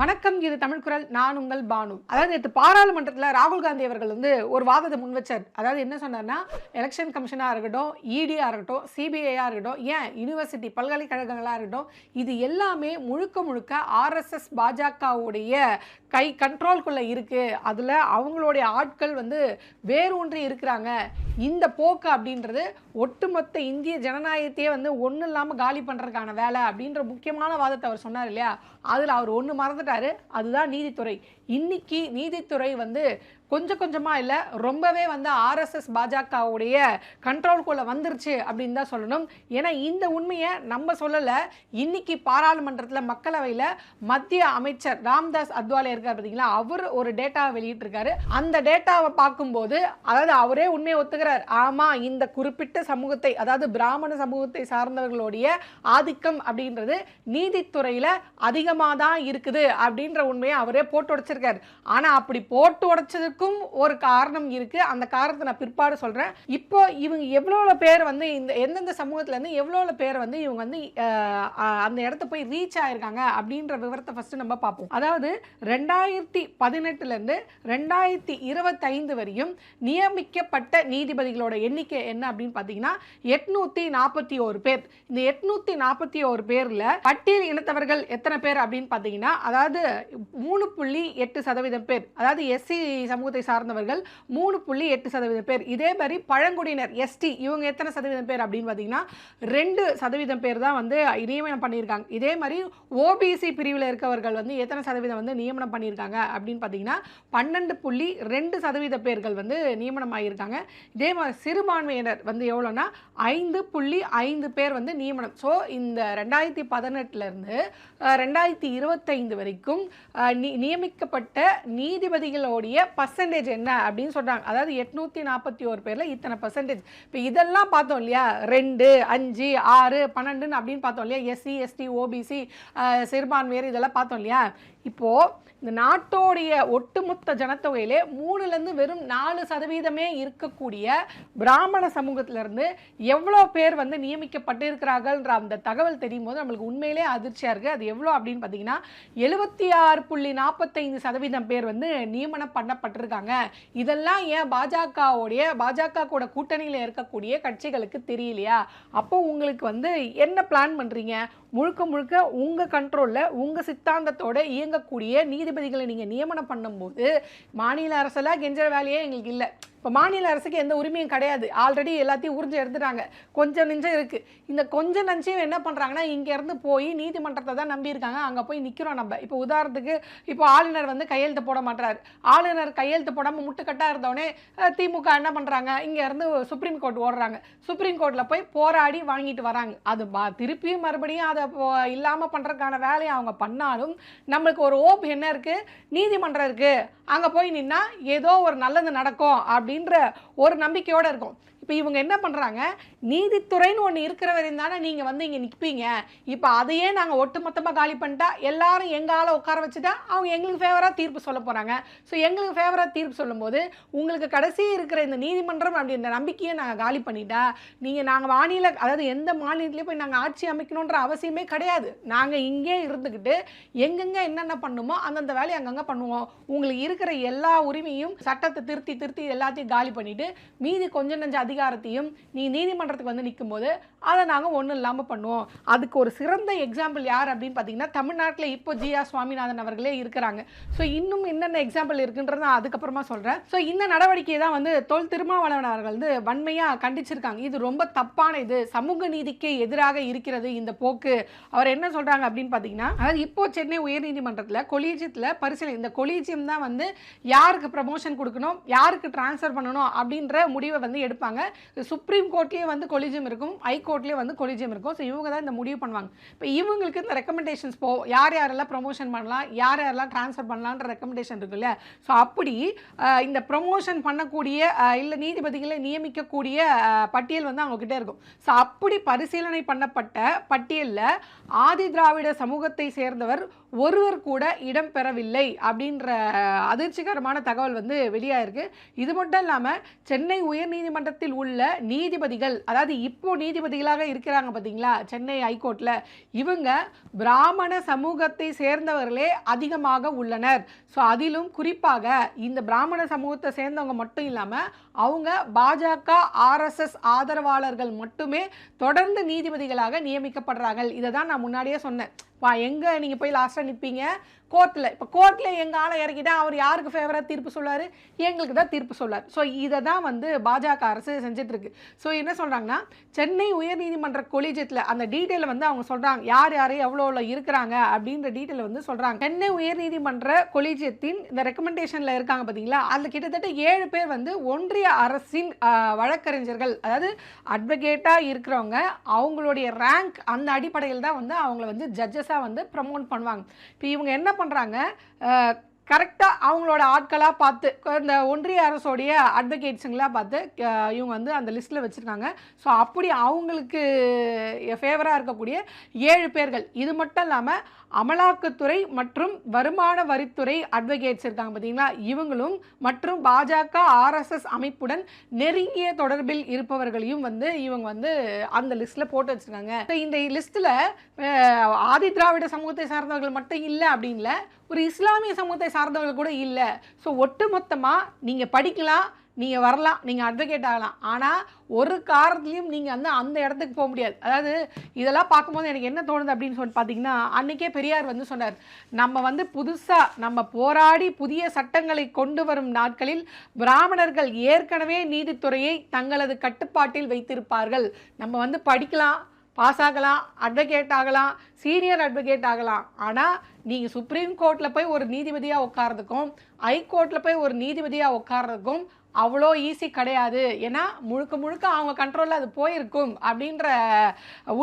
வணக்கம் இது தமிழ் குரல். நான் உங்கள் பானு. அதாவது நேற்று பாராளுமன்றத்தில் ராகுல் காந்தி அவர்கள் வந்து ஒரு வாதத்தை முன்வச்சார். அதாவது என்ன சொன்னார்னா எலெக்ஷன் கமிஷனாக இருக்கட்டும் இடியாக இருக்கட்டும் சிபிஐயாக இருக்கட்டும் ஏன் யூனிவர்சிட்டி பல்கலைக்கழகங்களாக இருக்கட்டும் இது எல்லாமே முழுக்க முழுக்க ஆர்எஸ்எஸ் பாஜகவுடைய கை கண்ட்ரோல்குள்ளே இருக்குது அதில் அவங்களுடைய ஆட்கள் வந்து வேரூன்றி இருக்கிறாங்க. இந்த போக்கு அப்படின்றது ஒட்டுமொத்த இந்திய ஜனநாயகத்தையே வந்து ஒன்றும் இல்லாமல் காலி பண்ணுறதுக்கான வேலை அப்படின்ற முக்கியமான வாதத்தை அவர் சொன்னார் இல்லையா? அதில் அவர் ஒன்று மறந்துட்டார். அதுதான் நீதித்துறை. இன்னைக்கு நீதித்துறை வந்து கொஞ்சம் கொஞ்சமாக இல்லை ரொம்பவே வந்து ஆர்எஸ்எஸ் பாஜகவுடைய கண்ட்ரோல்குள்ளே வந்துருச்சு அப்படின்னு தான் சொல்லணும். ஏன்னா இந்த உண்மையை நம்ம சொல்லலை. இன்னைக்கு பாராளுமன்றத்தில் மக்களவையில் மத்திய அமைச்சர் ராம்தாஸ் அத்வாலே இருக்கார் பார்த்தீங்களா அவர் ஒரு டேட்டாவை வெளியிட்டிருக்காரு. அந்த டேட்டாவை பார்க்கும்போது அதாவது அவரே உண்மையை ஒத்துக்கிறார். ஆமாம் இந்த குறிப்பிட்ட சமூகத்தை அதாவது பிராமண சமூகத்தை சார்ந்தவர்களுடைய ஆதிக்கம் அப்படின்றது நீதித்துறையில் அதிகமாக தான் இருக்குது அப்படின்ற உண்மையை அவரே போட்டு உடைச்சிருக்காரு ஆனால் அப்படி போட்டு உடைச்சதுக்கும் ஒரு காரணம் இருக்குது அந்த காரணத்தை நான் பிற்பாடு சொல்கிறேன் இப்போ இவங்க எவ்வளோ பேர் வந்து இந்த எந்தெந்த சமூகத்துலேருந்து எவ்வளோ பேர் வந்து இவங்க வந்து அந்த இடத்த போய் ரீச் ஆயிருக்காங்க அப்படின்ற விவரத்தை ஃபஸ்ட்டு நம்ம பார்ப்போம். அதாவது ரெண்டாயிரத்தி பதினெட்டுலேருந்து ரெண்டாயிரத்தி இருபத்தைந்து வரையும் நியமிக்கப்பட்ட நீதிபதிகளோட எண்ணிக்கை என்ன அப்படின்னு பார்த்தீங்கன்னா எட்நூத்தி நாற்பத்தி ஒரு பேர். இந்த எட்நூத்தி நாற்பத்தி ஒரு பேர்ல பட்டியல் இனத்தவர்கள் எத்தனை பேர் அப்படின்னு பார்த்தீங்கன்னா அதாவது மூணு புள்ளி எட்டு எட்டு சதவீதம் பேர் அதாவது எஸ்சி சமூகத்தை சார்ந்தவர்கள் மூணு புள்ளி எட்டு சதவீதம் பேர். இதே மாதிரி பழங்குடியினர் எஸ்டி இவங்க எத்தனை சதவீதம் பேர் அப்படின்னு பார்த்தீங்கன்னா ரெண்டு சதவீதம் பேர் தான் வந்து நியமனம் பண்ணியிருக்காங்க. இதே மாதிரி ஓபிசி பிரிவில் இருக்கவர்கள் வந்து எத்தனை சதவீதம் வந்து நியமனம் பண்ணியிருக்காங்க அப்படின்னு பார்த்தீங்கன்னா பன்னெண்டு புள்ளி ரெண்டு சதவீத பேர்கள் வந்து நியமனம் ஆகியிருக்காங்க. இதே மாதிரி சிறுபான்மையினர் வந்து எவ்வளோன்னா ஐந்து புள்ளி ஐந்து பேர் வந்து நியமனம். ஸோ இந்த ரெண்டாயிரத்தி பதினெட்டுலேருந்து ரெண்டாயிரத்தி இருபத்தைந்து வரைக்கும் நியமிக்கப்பட்ட நி- நீதிபதிகளோடைய நீதிபதிகளுடைய பர்சன்டேஜ் என்ன அப்படின்னு சொல்கிறாங்க அதாவது எட்நூற்றி நாற்பத்தி ஒரு பேரில் இத்தனை பர்சன்டேஜ் இப்போ இதெல்லாம் பார்த்தோம் இல்லையா? ரெண்டு அஞ்சு ஆறு பன்னெண்டுன்னு அப்படின்னு பார்த்தோம் இல்லையா? எஸ்சி எஸ்டி ஓபிசி சிறுபான்மையர் இதெல்லாம் பார்த்தோம் இல்லையா? இப்போது இந்த நாட்டோடைய ஒட்டுமொத்த ஜனத்தொகையிலே மூணுலேருந்து வெறும் நாலு சதவீதமே இருக்கக்கூடிய பிராமண சமூகத்திலேருந்து எவ்வளோ பேர் வந்து நியமிக்கப்பட்டிருக்கிறார்கள்ன்ற அந்த தகவல் தெரியும் போது நம்மளுக்கு உண்மையிலே அதிர்ச்சியாக இருக்குது அது எவ்வளோ அப்படின்னு பார்த்தீங்கன்னா எழுபத்தி ஆறு புள்ளி நாற்பத்தைந்து சதவீதம் பேர் வந்து நியமனம் பண்ணப்பட்டிருக்காங்க. இதெல்லாம் ஏன் பாஜகவுடைய பாஜக கூட கூட்டணியில் இருக்கக்கூடிய கட்சிகளுக்கு தெரியலையா? அப்போ உங்களுக்கு வந்து என்ன பிளான் பண்ணுறீங்க முழுக்க முழுக்க உங்கள் கண்ட்ரோலில் உங்கள் சித்தாந்தத்தோட இயங்கக்கூடிய நீதிபதிகளை நீங்கள் நியமனம் பண்ணும்போது மாநில அரசெல்லாம் கெஞ்சற வேலையே எங்களுக்கு இல்லை. இப்போ மாநில அரசுக்கு எந்த உரிமையும் கிடையாது. ஆல்ரெடி எல்லாத்தையும் உறிஞ்சு எடுத்துட்டாங்க. கொஞ்சம் நெஞ்சம் இருக்குது இந்த கொஞ்சம் நஞ்சையும் என்ன பண்ணுறாங்கன்னா இங்கேருந்து போய் நீதிமன்றத்தை தான் நம்பியிருக்காங்க. அங்கே போய் நிற்கிறோம் நம்ம. இப்போ உதாரணத்துக்கு இப்போ ஆளுநர் வந்து கையெழுத்து போட மாட்டார் ஆளுநர் கையெழுத்து போடாமல் முட்டுக்கட்டாக இருந்தோடனே திமுக என்ன பண்ணுறாங்க இங்கேருந்து சுப்ரீம் கோர்ட் ஓடுறாங்க. சுப்ரீம் கோர்ட்டில் போய் போராடி வாங்கிட்டு வராங்க. அது திருப்பியும் மறுபடியும் அதை இல்லாமல் பண்ணுறதுக்கான வேலையை அவங்க பண்ணாலும் நம்மளுக்கு ஒரு ஓப் என்ன இருக்குது நீதிமன்றம் இருக்குது அங்கே போய் நின்னா ஏதோ ஒரு நல்லது நடக்கும் அப்படின்னு அப்படின்ற ஒரு நம்பிக்கையோடு இருக்கும். இப்போ இவங்க என்ன பண்ணுறாங்க நீதித்துறைன்னு ஒன்று இருக்கிற வரையும் தானே நீங்கள் வந்து இங்கே நிற்பீங்க இப்போ அதையே நாங்கள் ஒட்டுமொத்தமாக காலி பண்ணிட்டா எல்லாரும் எங்கள் உட்கார வச்சுட்டா அவங்க எங்களுக்கு ஃபேவராக தீர்ப்பு சொல்ல போகிறாங்க ஸோ எங்களுக்கு ஃபேவராக தீர்ப்பு சொல்லும்போது உங்களுக்கு கடைசி இருக்கிற இந்த நீதிமன்றம் அப்படின்ற நம்பிக்கையை நாங்கள் காலி பண்ணிட்டா நீங்கள் நாங்கள் மாநில அதாவது எந்த மாநிலத்திலையும் போய் நாங்கள் ஆட்சி அமைக்கணுன்ற அவசியமே கிடையாது. நாங்கள் இங்கே இருந்துக்கிட்டு எங்கெங்கே என்னென்ன பண்ணுமோ அந்தந்த வேலையை அங்கங்கே பண்ணுவோம். உங்களுக்கு இருக்கிற எல்லா உரிமையும் சட்டத்தை திருத்தி திருத்தி எல்லாத்தையும் காலி பண்ணிவிட்டு மீதி கொஞ்சம் நஞ்ச அதிகாரத்தையும் நீ நீதிமன்றத்துக்கு வந்து நிற்கும்போது அதை நாங்கள் ஒன்றும் இல்லாமல் பண்ணுவோம். அதுக்கு ஒரு சிறந்த எக்ஸாம்பிள் யார் அப்படின்னு பார்த்தீங்கன்னா தமிழ்நாட்டில் இப்போ ஜிஆர் சுவாமிநாதன் அவர்களே இருக்கிறாங்க. ஸோ இன்னும் என்னென்ன எக்ஸாம்பிள் இருக்குன்றது நான் அதுக்கப்புறமா சொல்கிறேன் ஸோ இந்த நடவடிக்கையை தான் வந்து தொல் திருமாவளவன் அவர்கள் வந்து வன்மையாக கண்டிச்சிருக்காங்க. இது ரொம்ப தப்பான இது. சமூக நீதிக்கு எதிராக இருக்கிறது இந்த போக்கு. அவர் என்ன சொல்கிறாங்க அப்படின்னு பார்த்தீங்கன்னா அதாவது இப்போ சென்னை உயர்நீதிமன்றத்தில் கொலீஜியத்தில் பரிசீலனை இந்த கொலீஜியம் தான் வந்து யாருக்கு ப்ரமோஷன் கொடுக்கணும் யாருக்கு ட்ரான்ஸ்ஃபர் பண்ணணும் அப்படின்ற முடிவை வந்து எடுப்பாங்க. சுப்ரீம் கோர்ட்லேயே வந்து கொலிஜியம் இருக்கும் ஹைகோர்ட்லேயே வந்து கொலிஜியம் இருக்கும். ஸோ இவங்க தான் இந்த முடிவு பண்ணுவாங்க. இப்போ இவங்களுக்கு இந்த ரெக்கமெண்டேஷன்ஸ் போ யார் யாரெல்லாம் ப்ரொமோஷன் பண்ணலாம் யார் யாரெல்லாம் ட்ரான்ஸ்ஃபர் பண்ணலான்ற ரெக்கமெண்டேஷன் இருக்கு இல்லையா ஸோ அப்படி இந்த ப்ரமோஷன் பண்ணக்கூடிய இல்லை நீதிபதிகளை நியமிக்கக்கூடிய பட்டியல் வந்து அவங்கக்கிட்ட இருக்கும். ஸோ அப்படி பரிசீலனை பண்ணப்பட்ட பட்டியலில் ஆதி திராவிட சமூகத்தை சேர்ந்தவர் ஒருவர் கூட இடம் பெறவில்லை அப்படின்ற அதிர்ச்சிகரமான தகவல் வந்து வெளியாயிருக்கு. இது மட்டும் இல்லாமல் சென்னை உயர்நீதிமன்றத்தில் தமிழகத்தில் உள்ள நீதிபதிகள் அதாவது இப்போ நீதிபதிகளாக இருக்கிறாங்க பார்த்தீங்களா சென்னை ஹைகோர்ட்டில் இவங்க பிராமண சமூகத்தை சேர்ந்தவர்களே அதிகமாக உள்ளனர். ஸோ அதிலும் குறிப்பாக இந்த பிராமண சமூகத்தை சேர்ந்தவங்க மட்டும் இல்லாமல் அவங்க பாஜக ஆர்எஸ்எஸ் ஆதரவாளர்கள் மட்டுமே தொடர்ந்து நீதிபதிகளாக நியமிக்கப்படுறாங்க. இதை தான் நான் முன்னாடியே சொன்னேன். வா எங்கே நீங்கள் போய் லாஸ்ட்டாக நிற்பீங்க கோர்ட்டில் இப்போ கோர்ட்டில் எங்கள் ஆளை இறக்கிட்டா அவர் யாருக்கு ஃபேவராக தீர்ப்பு சொல்லார் எங்களுக்கு தான் தீர்ப்பு சொல்லார் ஸோ இதை தான் வந்து பாஜக அரசு செஞ்சிட்ருக்கு. ஸோ என்ன சொல்கிறாங்கன்னா சென்னை உயர்நீதிமன்ற கொலிஜியத்தில் அந்த டீட்டெயிலை வந்து அவங்க சொல்கிறாங்க யார் யார் எவ்வளோ எவ்வளோ இருக்கிறாங்க அப்படின்ற டீட்டெயில் வந்து சொல்கிறாங்க சென்னை உயர்நீதிமன்ற கொலிஜியத்தின் இந்த ரெக்கமெண்டேஷனில் இருக்காங்க பார்த்தீங்களா அதில் கிட்டத்தட்ட ஏழு பேர் வந்து ஒன்றிய அரசின் வழக்கறிஞர்கள் அதாவது அட்வொகேட்டாக இருக்கிறவங்க அவங்களுடைய ரேங்க் அந்த அடிப்படையில் தான் வந்து அவங்கள வந்து ஜட்ஜஸாக வந்து ப்ரமோட் பண்ணுவாங்க. இப்போ இவங்க என்ன பண்ணுறாங்க கரெக்டாக அவங்களோட ஆட்களாக பார்த்து இந்த ஒன்றிய அரசோடைய அட்வொகேட்ஸுங்களாக பார்த்து இவங்க வந்து அந்த லிஸ்ட்டில் வச்சுருக்காங்க. ஸோ அப்படி அவங்களுக்கு ஃபேவராக இருக்கக்கூடிய ஏழு பேர்கள். இது மட்டும் இல்லாமல் அமலாக்கத்துறை மற்றும் வருமான வரித்துறை அட்வொகேட்ஸ் இருக்காங்க பார்த்தீங்களா? இவங்களும் மற்றும் பாஜக ஆர்எஸ்எஸ் அமைப்புடன் நெருங்கிய தொடர்பில் இருப்பவர்களையும் வந்து இவங்க வந்து அந்த லிஸ்ட்டில் போட்டு வச்சுருக்காங்க. இந்த லிஸ்ட்டில் ஆதி திராவிட சமூகத்தை சார்ந்தவர்கள் மட்டும் இல்லை அப்படின்ல ஒரு இஸ்லாமிய சமூகத்தை சார்ந்தவர்கள் கூட இல்லை. ஸோ ஒட்டு மொத்தமாக நீங்கள் படிக்கலாம் நீங்கள் வரலாம் நீங்கள் அட்வொகேட் ஆகலாம். ஆனால் ஒரு காரணத்துலையும் நீங்கள் வந்து அந்த இடத்துக்கு போக முடியாது. அதாவது இதெல்லாம் பார்க்கும்போது எனக்கு என்ன தோணுது அப்படின்னு சொல்லி பார்த்தீங்கன்னா அன்றைக்கே பெரியார் வந்து சொன்னார் நம்ம வந்து புதுசாக நம்ம போராடி புதிய சட்டங்களை கொண்டு வரும் நாட்களில் பிராமணர்கள் ஏற்கனவே நீதித்துறையை தங்களது கட்டுப்பாட்டில் வைத்திருப்பார்கள். நம்ம வந்து படிக்கலாம் பாஸ் ஆகலாம் அட்வொகேட் ஆகலாம் சீனியர் அட்வொகேட் ஆகலாம். ஆனால் நீங்கள் சுப்ரீம் கோர்ட்டில் போய் ஒரு நீதிபதியாக உட்கார்றதுக்கும் ஹைகோர்ட்டில் போய் ஒரு நீதிபதியாக உட்காரதுக்கும் அவ்வளோ ஈஸி கிடையாது. ஏன்னா முழுக்க முழுக்க அவங்க கண்ட்ரோலில் அது போயிருக்கும் அப்படின்ற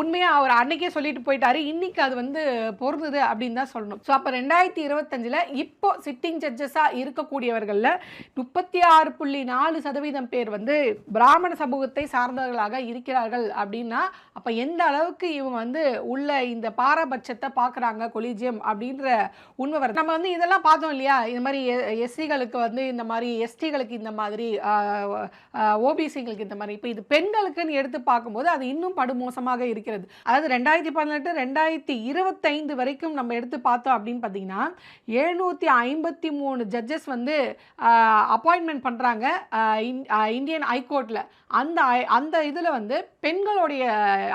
உண்மையை அவர் அன்னைக்கே சொல்லிட்டு போயிட்டாரு. இன்னைக்கு அது வந்து பொருந்துது அப்படின்னு தான் சொல்லணும். ஸோ அப்போ ரெண்டாயிரத்தி இருபத்தஞ்சில் இப்போ சிட்டிங் ஜட்ஜஸாக இருக்கக்கூடியவர்களில் முப்பத்தி ஆறு புள்ளி நாலு சதவீதம் பேர் வந்து பிராமண சமூகத்தை சார்ந்தவர்களாக இருக்கிறார்கள் அப்படின்னா அப்போ எந்த அளவுக்கு இவங்க வந்து உள்ள இந்த பாரபட்சத்தை பார்க்குறாங்க கொலிஜியம் அப்படின்ற உண்மை வருது. நம்ம வந்து இதெல்லாம் பார்த்தோம் இல்லையா? இந்த மாதிரி எஸ்சிகளுக்கு வந்து இந்த மாதிரி எஸ்டிகளுக்கு இந்த மாதிரி ஓபிசிங்களுக்கு இந்த மாதிரி. இப்போ இது பெண்களுக்குன்னு எடுத்து பார்க்கும்போது அது இன்னும் படுமோசமாக இருக்கிறது. அதாவது ரெண்டாயிரத்தி பதினெட்டு ரெண்டாயிரத்தி இருபத்தைந்து வரைக்கும் நம்ம எடுத்து பார்த்தோம் அப்படின்னு பார்த்தீங்கன்னா எழுநூற்றி ஐம்பத்தி மூணு ஜட்ஜஸ் வந்து அப்பாயின்மெண்ட் பண்ணுறாங்க இந்தியன் ஹைகோர்ட்டில் அந்த ஐ- அந்த இதில் வந்து பெண்களுடைய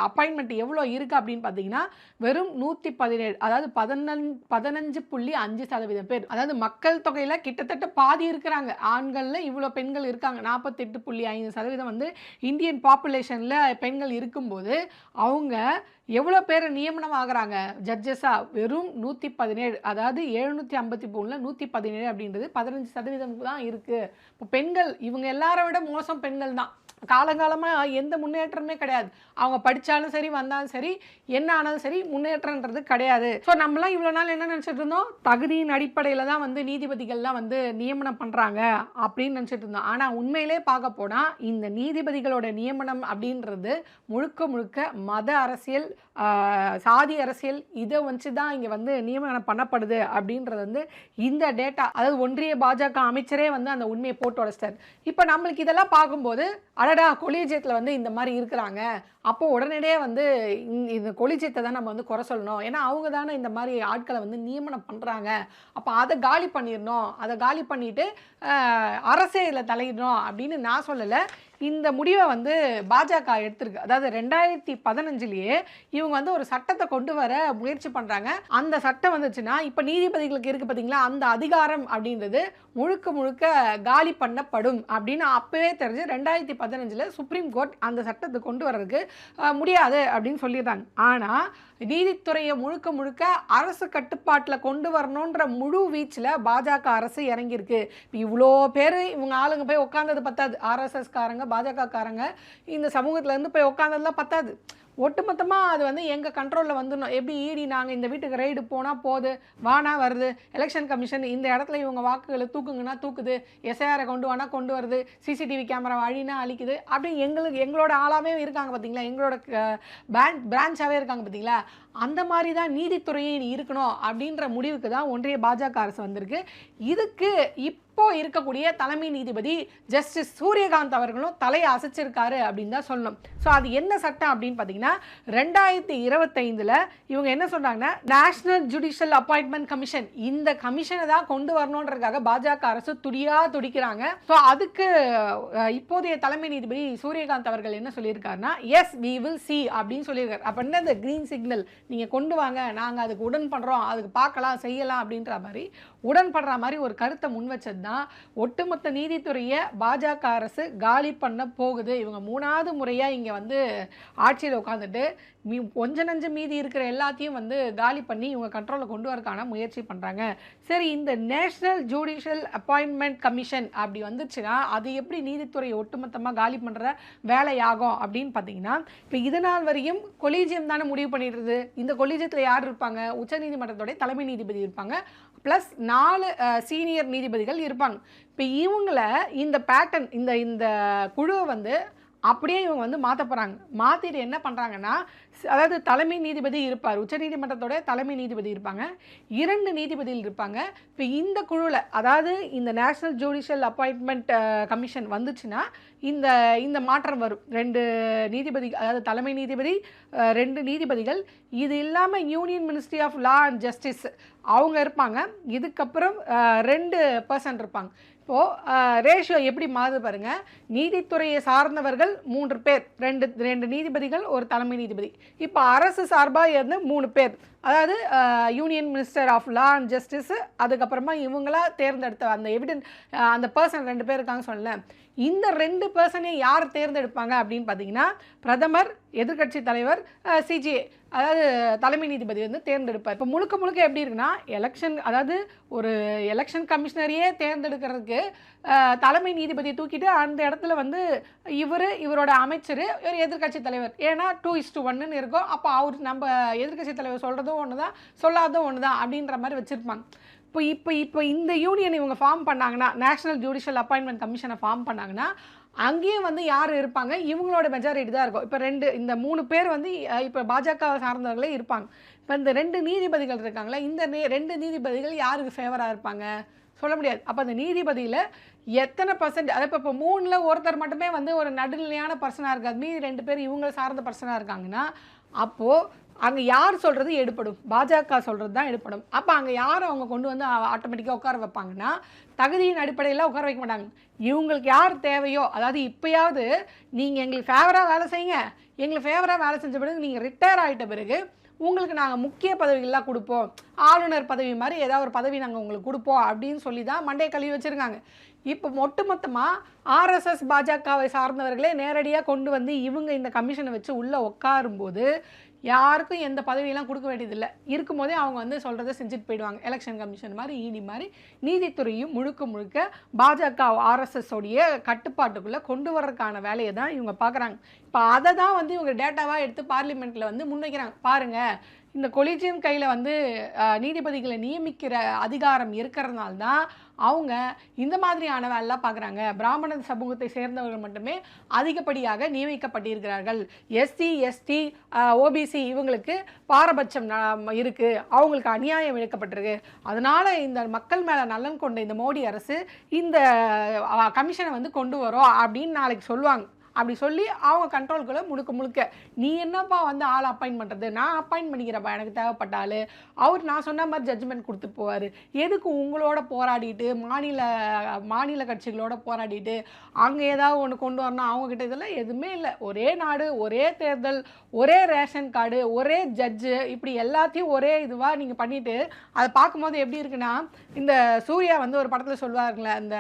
அப்பாயின்மெண்ட் எவ்வளோ இருக்குது அப்படின்னு பார்த்தீங்கன்னா வெறும் நூற்றி பதினேழு அதாவது பதினஞ்சு பதினஞ்சு புள்ளி அஞ்சு சதவீதம் பேர். அதாவது மக்கள் தொகையில் கிட்டத்தட்ட பாதி இருக்கிறாங்க. ஆண்களில் இவ்வளோ பெண்கள் இருக்காங்க. நாற்பத்தெட்டு புள்ளி ஐந்து சதவீதம் வந்து இந்தியன் பாப்புலேஷனில் பெண்கள் இருக்கும்போது அவங்க எவ்வளோ பேர் நியமனம் ஆகுறாங்க? ஜட்ஜஸாக வெறும் நூற்றி பதினேழு அதாவது எழுநூற்றி ஐம்பத்தி மூணில் நூற்றி பதினேழு அப்படின்றது பதினஞ்சு சதவீதம் தான் இருக்குது இப்போ பெண்கள் இவங்க எல்லாரை விட மோசம் பெண்கள் தான். காலங்காலமாக எந்த முன்னேற்றமே கிடையாது. அவங்க படித்தாலும் சரி வந்தாலும் சரி என்ன ஆனாலும் சரி முன்னேற்றன்றது கிடையாது. ஸோ நம்மலாம் இவ்வளோ நாள் என்ன நினச்சிட்டு இருந்தோம்? தகுதியின் அடிப்படையில் தான் வந்து நீதிபதிகள்லாம் வந்து நியமனம் பண்ணுறாங்க அப்படின்னு நினச்சிட்டு இருந்தோம். ஆனால் உண்மையிலே பார்க்க போனால் இந்த நீதிபதிகளோட நியமனம் அப்படின்றது முழுக்க முழுக்க மத அரசியல் சாதி அரசியல் இதை வச்சு தான் இங்கே வந்து நியமனம் பண்ணப்படுது அப்படின்றது வந்து இந்த டேட்டா அதாவது ஒன்றிய பாஜக அமைச்சரே வந்து அந்த உண்மையை போட்டு உடச்சிட்டார். இப்போ நம்மளுக்கு இதெல்லாம் பார்க்கும்போது அடடா கொலிஜியத்தில் வந்து இந்த மாதிரி இருக்கிறாங்க. அப்போ உடனடியே வந்து இந்த- இந்த கொலிஜியத்தை தான் நம்ம வந்து குறை சொல்லணும். ஏன்னா அவங்க தானே இந்த மாதிரி ஆட்களை வந்து நியமனம் பண்ணுறாங்க அப்போ அதை காலி பண்ணிடணும். அதை காலி பண்ணிவிட்டு அரசே இதில் தலையிடணும் அப்படின்னு நான் சொல்லலை. இந்த முடிவை வந்து பாஜக எடுத்திருக்கு. அதாவது ரெண்டாயிரத்தி பதினஞ்சுலேயே இவங்க வந்து ஒரு சட்டத்தை கொண்டு வர முயற்சி பண்ணுறாங்க அந்த சட்டம் வந்துச்சுன்னா இப்போ நீதிபதிகளுக்கு இருக்குது பார்த்தீங்களா அந்த அதிகாரம் அப்படின்றது முழுக்க முழுக்க காலி பண்ணப்படும் அப்படின்னு அப்பவே தெரிஞ்சு ரெண்டாயிரத்தி பதினஞ்சில் சுப்ரீம் கோர்ட் அந்த சட்டத்தை கொண்டு வர்றதுக்கு முடியாது அப்படின்னு சொல்லிடுறாங்க. ஆனால் நீதித்துறையை முழுக்க முழுக்க அரசு கட்டுப்பாட்டில் கொண்டு வரணுன்ற முழு வீச்சில் பாஜக அரசு இறங்கியிருக்கு. இப்போ இவ்வளோ பேர் இவங்க ஆளுங்க போய் உட்காந்தது பத்தாது. ஆர்எஸ்எஸ்காரங்க பாஜக காரங்க இந்த சமூகத்துலேருந்து போய் உட்காந்ததுலாம் பத்தாது. ஒட்டுமொத்தமாக அது வந்து எங்கள் கண்ட்ரோலில் வந்துடணும். எப்படி ஈடி நாங்கள் இந்த வீட்டுக்கு ரைடு போனால் போகுது வானா வருது எலெக்ஷன் கமிஷன் இந்த இடத்துல இவங்க வாக்குகளை தூக்குங்கன்னா தூக்குது எஸ்ஐஆரை கொண்டு வானா கொண்டு வருது சிசிடிவி கேமரா அழினா அழிக்குது அப்படி எங்களுக்கு எங்களோட ஆளாமே இருக்காங்க பார்த்தீங்களா எங்களோட பிரான்ச் பிரான்ச்சாகவே இருக்காங்க பார்த்தீங்களா அந்த மாதிரி தான் நீதித்துறையை இருக்கணும் அப்படின்ற முடிவுக்கு தான் ஒன்றிய பாஜக அரசு வந்திருக்கு. இதுக்கு இப்போ இருக்கக்கூடிய தலைமை நீதிபதி ஜஸ்டிஸ் சூரியகாந்த் அவர்களும் தலையை அசைச்சிருக்காரு அப்படின்னு தான் சொல்லணும். ஸோ அது என்ன சட்டம் அப்படின்னு பார்த்தீங்கன்னா ரெண்டாயிரத்தி இருபத்தைந்தில் இவங்க என்ன சொன்னாங்கன்னா நேஷனல் ஜுடிஷியல் அப்பாயின்மெண்ட் கமிஷன் இந்த கமிஷனை தான் கொண்டு வரணுன்றதுக்காக பாஜக அரசு துடியாக துடிக்கிறாங்க. ஸோ அதுக்கு இப்போதைய தலைமை நீதிபதி சூரியகாந்த் அவர்கள் என்ன சொல்லியிருக்காருன்னா எஸ் வி வில் சி அப்படின்னு சொல்லியிருக்காரு. அப்போ என்ன இந்த க்ரீன் சிக்னல் நீங்கள் கொண்டு வாங்க நாங்கள் அதுக்கு உடன் பண்ணுறோம் அதுக்கு பார்க்கலாம் செய்யலாம் அப்படின்ற மாதிரி உடன்படுற மாதிரி ஒரு கருத்தை முன் வச்சது தான் ஒட்டுமொத்த நீதித்துறையை பாஜக அரசு காலி பண்ண போகுது. இவங்க மூணாவது முறையாக இங்கே வந்து ஆட்சியில் உட்காந்துட்டு மீ கொஞ்ச நஞ்சு மீதி இருக்கிற எல்லாத்தையும் வந்து காலி பண்ணி இவங்க கண்ட்ரோலில் கொண்டு வரக்கான முயற்சி பண்ணுறாங்க சரி இந்த நேஷ்னல் ஜுடிஷியல் அப்பாயின்மெண்ட் கமிஷன் அப்படி வந்துச்சுன்னா அது எப்படி நீதித்துறையை ஒட்டுமொத்தமாக காலி பண்ணுற வேலையாகும் அப்படின்னு பார்த்தீங்கன்னா இப்போ இதனால் நாள் வரையும் கொலீஜியம் தானே முடிவு பண்ணிடுறது? இந்த கொலீஜியத்தில் யார் இருப்பாங்க? உச்சநீதிமன்றத்தோடைய தலைமை நீதிபதி இருப்பாங்க. ப்ளஸ் நாலு சீனியர் நீதிபதிகள் இருப்பாங்க. இப்போ இவங்கள இந்த பேட்டர்ன் இந்த இந்த குழுவை வந்து அப்படியே இவங்க வந்து மாற்ற போகிறாங்க மாற்றிட்டு என்ன பண்ணுறாங்கன்னா அதாவது தலைமை நீதிபதி இருப்பார். உச்சநீதிமன்றத்தோட தலைமை நீதிபதி இருப்பாங்க. இரண்டு நீதிபதிகள் இருப்பாங்க. இப்போ இந்த குழுவில் அதாவது இந்த நேஷ்னல் ஜுடிஷியல் அப்பாயின்மெண்ட் கமிஷன் வந்துச்சுன்னா இந்த இந்த மாற்றம் வரும். ரெண்டு நீதிபதி அதாவது தலைமை நீதிபதி ரெண்டு நீதிபதிகள். இது இல்லாமல் union ministry of law and justice அவங்க இருப்பாங்க. இதுக்கப்புறம் ரெண்டு பர்சன் இருப்பாங்க. இப்போது ரேஷியோ எப்படி மாறுது பாருங்க. நீதித்துறையை சார்ந்தவர்கள் மூன்று பேர். ரெண்டு ரெண்டு நீதிபதிகள் ஒரு தலைமை நீதிபதி. இப்போ அரசு சார்பாக இருந்து மூணு பேர். அதாவது union minister of law and justice அதுக்கப்புறமா இவங்களா தேர்ந்தெடுத்த அந்த எவிடன் அந்த பர்சன் ரெண்டு பேர் இருக்காங்க சொல்லல இந்த ரெண்டு பர்சனையும் யார் தேர்ந்தெடுப்பாங்க அப்படின்னு பார்த்தீங்கன்னா பிரதமர் எதிர்க்கட்சி தலைவர் சிஜிஏ அதாவது தலைமை நீதிபதி வந்து தேர்ந்தெடுப்பார். இப்போ முழுக்க முழுக்க எப்படி இருக்குன்னா எலெக்ஷன் அதாவது ஒரு எலெக்ஷன் கமிஷனரையே தேர்ந்தெடுக்கிறதுக்கு தலைமை நீதிபதியை தூக்கிட்டு அந்த இடத்துல வந்து இவர் இவரோட அமைச்சர் ஒரு எதிர்க்கட்சி தலைவர். ஏன்னா டூ இஸ்டு ஒன்னுன்னு ஒன்னு இருக்கும். அப்போ அவர் நம்ம எதிர்கட்சி தலைவர் சொல்கிறது சொல்கிறதும் ஒன்று தான் சொல்லாததும் ஒன்று தான் அப்படின்ற மாதிரி வச்சுருப்பாங்க. இப்போ இப்போ இப்போ இந்த யூனியன் இவங்க ஃபார்ம் பண்ணாங்கன்னா நேஷனல் ஜுடிஷியல் அப்பாயின்மெண்ட் கமிஷனை ஃபார்ம் பண்ணாங்கன்னா அங்கேயும் வந்து யார் இருப்பாங்க? இவங்களோட மெஜாரிட்டி தான் இருக்கும். இப்போ ரெண்டு இந்த மூணு பேர் வந்து இப்போ பாஜக சார்ந்தவர்களே இருப்பாங்க. இப்போ இந்த ரெண்டு நீதிபதிகள் இருக்காங்களே இந்த நே- ரெண்டு நீதிபதிகள் யாருக்கு ஃபேவராக இருப்பாங்க? சொல்ல முடியாது. அப்போ அந்த நீதிபதியில் எத்தனை பர்சன்ட் அதாவது இப்போ இப்போ மூணில் ஒருத்தர் மட்டுமே வந்து ஒரு நடுநிலையான பர்சனாக இருக்காது. மீதி ரெண்டு பேர் இவங்களை சார்ந்த பர்சனாக இருக்காங்கன்னா அப்போது அங்கே யார் சொல்கிறது எடுப்படும் பாஜக சொல்கிறது தான் எடுப்படும் அப்போ அங்கே யார் அவங்க கொண்டு வந்து ஆட்டோமேட்டிக்காக உட்கார வைப்பாங்கன்னா தகுதியின் அடிப்படையில் உட்கார வைக்க மாட்டாங்க. இவங்களுக்கு யார் தேவையோ அதாவது இப்போயாவது நீங்கள் எங்களுக்கு ஃபேவராக வேலை செய்யுங்க. எங்களுக்கு ஃபேவராக வேலை செஞ்ச பிறகு நீங்கள் ரிட்டையர் ஆகிட்ட பிறகு உங்களுக்கு நாங்கள் முக்கிய பதவிகள்லாம் கொடுப்போம். ஆளுநர் பதவி மாதிரி ஏதாவது ஒரு பதவி நாங்கள் உங்களுக்கு கொடுப்போம் அப்படின்னு சொல்லி தான் மண்டையை கழுவி வச்சுருக்காங்க. இப்போ ஒட்டுமொத்தமாக ஆர்எஸ்எஸ் பாஜகவை சார்ந்தவர்களே நேரடியாக கொண்டு வந்து இவங்க இந்த கமிஷனை வச்சு உள்ளே உட்காரும்போது யாருக்கும் எந்த பதவியெல்லாம் கொடுக்க வேண்டியதில்லை. இருக்கும்போதே அவங்க வந்து சொல்கிறத செஞ்சுட்டு போயிடுவாங்க. எலெக்ஷன் கமிஷன் மாதிரி இடி மாதிரி. நீதித்துறையும் முழுக்க முழுக்க பாஜக ஆர்எஸ்எஸ் உடைய கட்டுப்பாட்டுக்குள்ளே கொண்டு வர்றதுக்கான வேலையை தான் இவங்க பார்க்குறாங்க. இப்போ அதை தான் வந்து இவங்க டேட்டாவாக எடுத்து பார்லிமெண்ட்டில் வந்து முன்வைக்கிறாங்க. பாருங்கள் இந்த கொலிஜியம் கையில் வந்து நீதிபதிகளை நியமிக்கிற அதிகாரம் இருக்கிறதுனால தான் அவங்க இந்த மாதிரியான வேலைலாம் பார்க்குறாங்க பிராமண சமூகத்தை சேர்ந்தவர்கள் மட்டுமே அதிகப்படியாக நியமிக்கப்பட்டிருக்கிறார்கள். எஸ்சி எஸ்டி ஓபிசி இவங்களுக்கு பாரபட்சம் இருக்குது அவங்களுக்கு அநியாயம் இழைக்கப்பட்டிருக்கு அதனால் இந்த மக்கள் மேலே நலன் கொண்ட இந்த மோடி அரசு இந்த கமிஷனை வந்து கொண்டு வரோம் அப்படின்னு நாளைக்கு சொல்லுவாங்க. அப்படி சொல்லி அவங்க கண்ட்ரோல்குள்ளே முழுக்க முழுக்க நீ என்னப்பா வந்து ஆள் அப்பாயின்ட் பண்ணுறது நான் அப்பாயின்ட் பண்ணிக்கிறப்பா எனக்கு தேவைப்பட்ட ஆள். அவர் நான் சொன்ன மாதிரி ஜட்ஜ்மெண்ட் கொடுத்து போவார். எதுக்கு உங்களோட போராடிட்டு மாநில மாநில கட்சிகளோட போராடிட்டு அங்கே ஏதாவது ஒன்று கொண்டு வரணும்? அவங்கக்கிட்ட இதெல்லாம் எதுவுமே இல்லை. ஒரே நாடு ஒரே தேர்தல் ஒரே ரேஷன் கார்டு ஒரே ஜட்ஜு இப்படி எல்லாத்தையும் ஒரே இதுவாக நீங்கள் பண்ணிவிட்டு அதை பார்க்கும்போது எப்படி இருக்குன்னா இந்த சூர்யா வந்து ஒரு படத்தில் சொல்லுவாருங்களே அந்த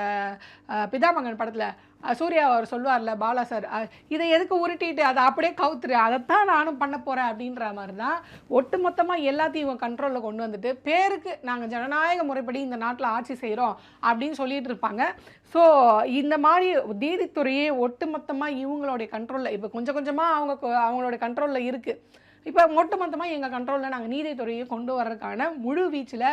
பிதாமங்கன் பிதாமகன் படத்தில் சூர்யா அவர் சொல்லுவார்ல பாலா சார் இதை எதுக்கு உருட்டிட்டு அதை அப்படியே கவுத்துரு அதைத்தான் நானும் பண்ண போகிறேன் அப்படின்ற மாதிரி தான் ஒட்டுமொத்தமாக எல்லாத்தையும் இவங்க கண்ட்ரோலில் கொண்டு வந்துட்டு பேருக்கு நாங்கள் ஜனநாயக முறைப்படி இந்த நாட்டில் ஆட்சி செய்கிறோம் அப்படின்னு சொல்லிட்டு இருப்பாங்க. ஸோ இந்த மாதிரி நீதித்துறையே ஒட்டுமொத்தமாக இவங்களுடைய கண்ட்ரோலில் இப்போ கொஞ்சம் கொஞ்சமாக அவங்க அவங்களுடைய அவங்களோட கண்ட்ரோலில் இருக்குது இப்போ ஒட்டுமொத்தமாக எங்கள் கண்ட்ரோலில் நாங்கள் நீதித்துறையை கொண்டு வர்றதுக்கான முழு வீச்சில்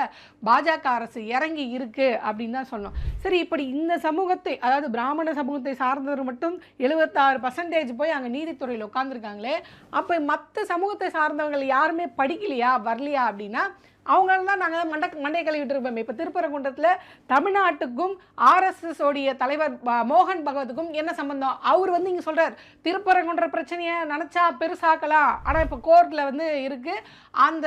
பாஜக அரசு இறங்கி இருக்குது அப்படின்னு தான் சொன்னோம் சரி இப்படி இந்த சமூகத்தை அதாவது பிராமண சமூகத்தை சார்ந்தவர் மட்டும் எழுபத்தாறு பர்சன்டேஜ் போய் அங்கே நீதித்துறையில் உட்காந்துருக்காங்களே அப்போ மற்ற சமூகத்தை சார்ந்தவங்க யாருமே படிக்கலையா வரலையா அப்படின்னா அவங்கள தான் நாங்கள் மண்டை மண்டை கழுவிட்டு இருப்போம். இப்போ திருப்பரங்குன்றத்தில் தமிழ்நாட்டுக்கும் ஆர்எஸ்எஸ் உடைய தலைவர் மோகன் பகவத்துக்கும் என்ன சம்பந்தம்? அவர் வந்து இங்கே சொல்கிறார் திருப்பரங்குன்ற பிரச்சனையை நினச்சா பெருசாக்கலாம். ஆனால் இப்போ கோர்ட்டில் வந்து இருக்குது அந்த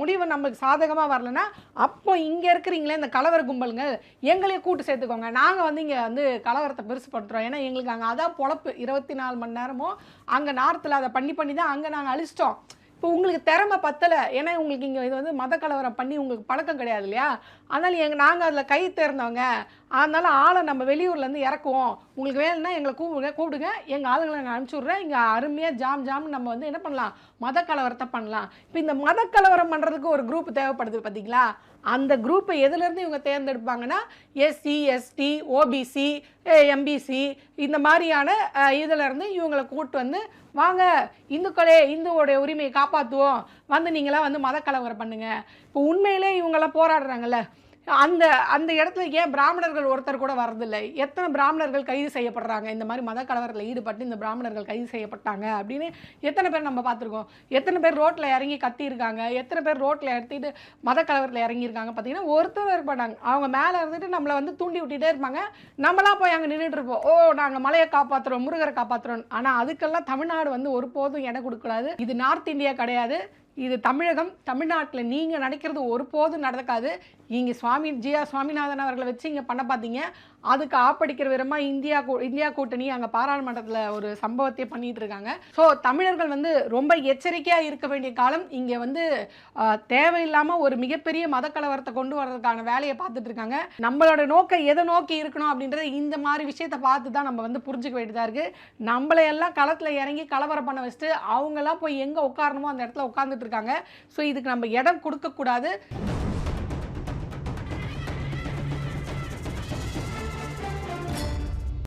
முடிவு நமக்கு சாதகமாக வரலன்னா அப்போ இங்கே இருக்கிறீங்களே இந்த கலவர கும்பலுங்க எங்களையும் கூட்டு சேர்த்துக்கோங்க. நாங்கள் வந்து இங்கே வந்து கலவரத்தை பெருசுப்படுத்துகிறோம் ஏன்னா எங்களுக்கு அங்கே அதான் பொழப்பு. இருபத்தி நாலு மணி நேரமும் அங்கே நார்த்தில் அதை பண்ணி பண்ணி தான் அங்கே நாங்கள் அழிச்சிட்டோம். இப்போ உங்களுக்கு திறமை பத்தலை. ஏன்னா உங்களுக்கு இங்கே இது வந்து மத கலவரம் பண்ணி உங்களுக்கு பழக்கம் கிடையாது இல்லையா? அதனால் எங்கள் நாங்கள் அதில் கை தேர்ந்தவங்க. அதனால் ஆளை நம்ம வெளியூர்லேருந்து இறக்குவோம். உங்களுக்கு வேணும்னா எங்களை கூப்பிடுங்க கூப்பிடுங்க. எங்கள் ஆளுங்களை நான் அனுப்பிச்சி விட்றேன் இங்கே அருமையாக ஜாம் ஜாம்னு நம்ம வந்து என்ன பண்ணலாம்? மத கலவரத்தை பண்ணலாம். இப்போ இந்த மத கலவரம் பண்ணுறதுக்கு ஒரு குரூப் தேவைப்படுது பார்த்தீங்களா அந்த குரூப்பை எதுலேருந்து இவங்க தேர்ந்தெடுப்பாங்கன்னா எஸ்சி எஸ்டி ஓபிசி எம்பிசி இந்த மாதிரியான இதிலேருந்து இவங்களை கூட்டு வந்து வாங்க இந்துக்களே இந்துவோடைய உரிமையை காப்பாற்றுவோம் வந்து நீங்களாம் வந்து மதக்கலவரை பண்ணுங்கள் இப்போ உண்மையிலே இவங்கெல்லாம் போராடுறாங்கல்ல. அந்த அந்த இடத்துல ஏன் பிராமணர்கள் ஒருத்தர் கூட வரதில்லை எத்தனை பிராமணர்கள் கைது செய்யப்படுறாங்க? இந்த மாதிரி மத கலவரத்தில் ஈடுபட்டு இந்த பிராமணர்கள் கைது செய்யப்பட்டாங்க அப்படின்னு எத்தனை பேர் நம்ம பார்த்துருக்கோம். எத்தனை பேர் ரோட்டில் இறங்கி கத்தியிருக்காங்க? எத்தனை பேர் ரோட்டில் எடுத்துட்டு மத கலவரத்தில் இறங்கியிருக்காங்க பார்த்தீங்கன்னா ஒருத்தர் இருக்க மாட்டாங்க அவங்க மேலே இருந்துட்டு நம்மளை வந்து தூண்டி விட்டுட்டே இருப்பாங்க. நம்மளாம் போய் அங்கே நின்றுட்டு இருப்போம். ஓ நாங்கள் மலையை காப்பாற்றுறோம் முருகரை காப்பாற்றுறோம் ஆனால் அதுக்கெல்லாம் தமிழ்நாடு வந்து ஒருபோதும் இடம் கொடுக்கூடாது இது நார்த் இந்தியா கிடையாது. இது தமிழகம் தமிழ்நாட்டில் நீங்கள் நினைக்கிறது ஒருபோதும் நடக்காது. இங்கே சுவாமி ஜியா சுவாமிநாதன் அவர்களை வச்சு இங்கே பண்ண பார்த்தீங்க அதுக்கு ஆப்படிக்கிற விதமாக இந்தியா கூ இந்தியா கூட்டணி அங்கே பாராளுமன்றத்தில் ஒரு சம்பவத்தையே பண்ணிட்டு இருக்காங்க. ஸோ தமிழர்கள் வந்து ரொம்ப எச்சரிக்கையாக இருக்க வேண்டிய காலம் இங்கே வந்து தேவையில்லாமல் ஒரு மிகப்பெரிய மத கலவரத்தை கொண்டு வர்றதுக்கான வேலையை பார்த்துட்டு இருக்காங்க. நம்மளோட நோக்கம் எதை நோக்கி இருக்கணும் அப்படின்றத இந்த மாதிரி விஷயத்தை பார்த்து தான் நம்ம வந்து புரிஞ்சுக்க வேண்டியதாக இருக்குது நம்மளையெல்லாம் களத்தில் இறங்கி கலவரம் பண்ண வச்சுட்டு அவங்களாம் போய் எங்கே உட்காரணுமோ அந்த இடத்துல உட்காந்துட்டு இருக்காங்க. ஸோ இதுக்கு நம்ம இடம் கொடுக்கக்கூடாது.